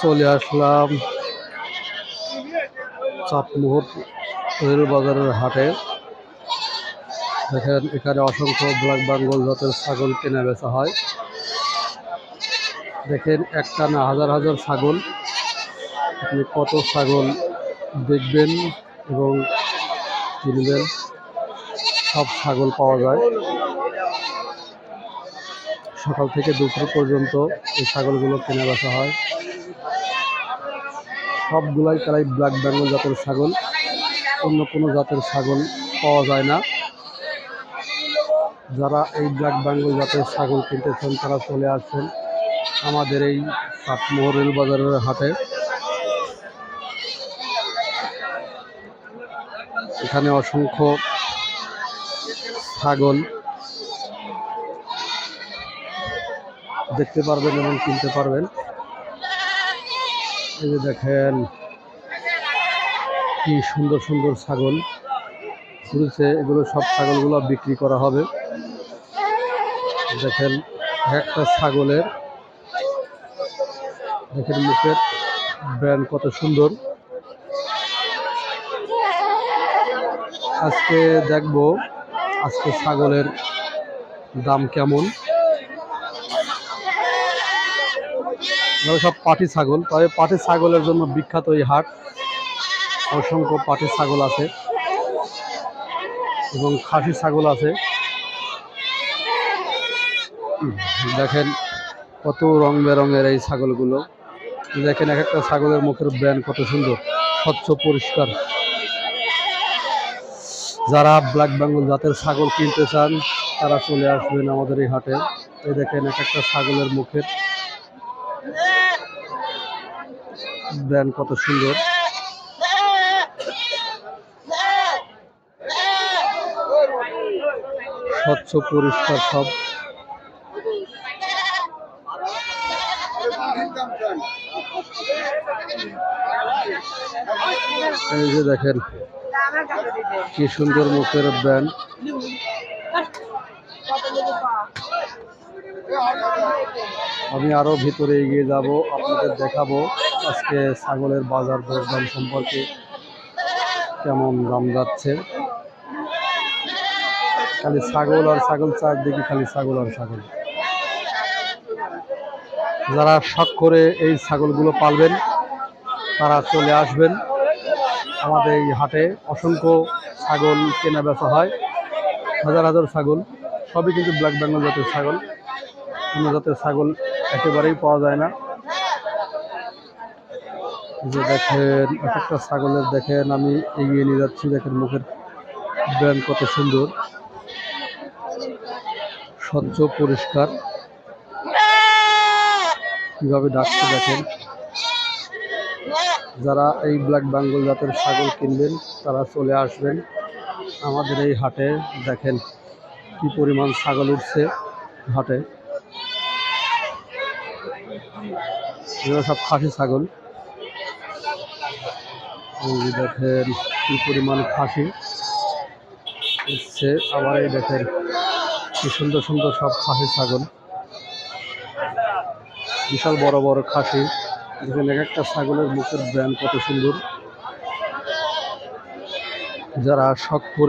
চলে আসলাম চাপমোহর রেল বাজারের হাটে। দেখেন, এখানে অসংখ্য ব্ল্যাক বেঙ্গল জাতের ছাগল কেনা বেচা হয়। দেখেন একটা না হাজার হাজার ছাগল। আপনি কত ছাগল দেখবেন এবং কিনবেন, সব ছাগল পাওয়া যায়। সকাল থেকে দুপুর পর্যন্ত এই ছাগলগুলো কেনা বেচা হয়। সবগুলাই কালাই ব্ল্যাক বেঙ্গল জাতের ছাগল। অন্য কোনো জাতের ছাগল পাওয়া যায় না। যারা এই ব্ল্যাক বেঙ্গল জাতের ছাগল কিনতেছেন তারা চলে আসছেন আমাদের এই সাতমোহর বাজারের হাটে। এখানে অসংখ্য ছাগল দেখতে পারবেন এবং কিনতে পারবেন। এই যে দেখেন, কি সুন্দর সুন্দর ছাগল। ঘুরেছে এগুলো সব ছাগলগুলো বিক্রি করা হবে। দেখেন, একটা ছাগলের, দেখেন মুখের ব্র্যান্ড কত সুন্দর। আজকে দেখব আজকে ছাগলের দাম কেমন। সব পাটি ছাগল। তবে পাটি ছাগলের জন্য বিখ্যাত এই হাট। অসংখ্য পাটি ছাগল আছে এবং খাসি ছাগল আছে। দেখেন কত রং বেরঙের এই ছাগলগুলো। দেখেন এক একটা ছাগলের মুখের ব্র্যান্ড কত সুন্দর, স্বচ্ছ, পরিষ্কার। যারা ব্ল্যাক বেঙ্গল জাতের ছাগল কিনতে চান, তারা চলে আসবেন আমাদের এই হাটে। এই দেখেন এক একটা ছাগলের মুখের ব্র্যান্ড কত সুন্দর। স্বচ্ছ পরিষ্কার সব। এই যে দেখেন কি সুন্দর মুখের ব্র্যান্ড আমি আরও ভিতরে এগিয়ে যাব, আপনাদের দেখাবো আজকে ছাগলের বাজার দরদাম সম্পর্কে কেমন দাম যাচ্ছে। খালি ছাগল আর ছাগল, চারদিকে খালি ছাগল আর ছাগল। যারা শখ করে এই ছাগলগুলো পালবেন, তারা চলে আসবেন আমাদের এই হাটে। অসংখ্য ছাগল কেনা বেচা হয়, হাজার হাজার ছাগল, সবই কিন্তু ব্ল্যাক বেঙ্গল জাতের ছাগল। অন্য জাতের ছাগল একেবারেই পাওয়া যায় না। যে দেখেন, এক একটা ছাগলের দেখেন, আমি এগিয়ে নিয়ে যাচ্ছি। দেখেন মুখের ব্র্যান্ড কত সুন্দর। স্বচ্ছ, পরিষ্কার। কীভাবে ডাকছে দেখেন। যারা এই ব্ল্যাক বেঙ্গল জাতের ছাগল কিনবেন, তারা চলে আসবেন আমাদের এই হাটে। দেখেন কি পরিমাণ ছাগল উঠছে হাটে। এগুলো সব খাসি ছাগল। দেখেন কি পরিমাণ খাসি। উঠছে আবার এই দেখেন কি সুন্দর সুন্দর সব খাসি ছাগল। বিশাল বড় বড় খাসি। দেখেন এক একটা ছাগলের মুখের ব্র্যান্ড কত সুন্দর। যারা শখ করে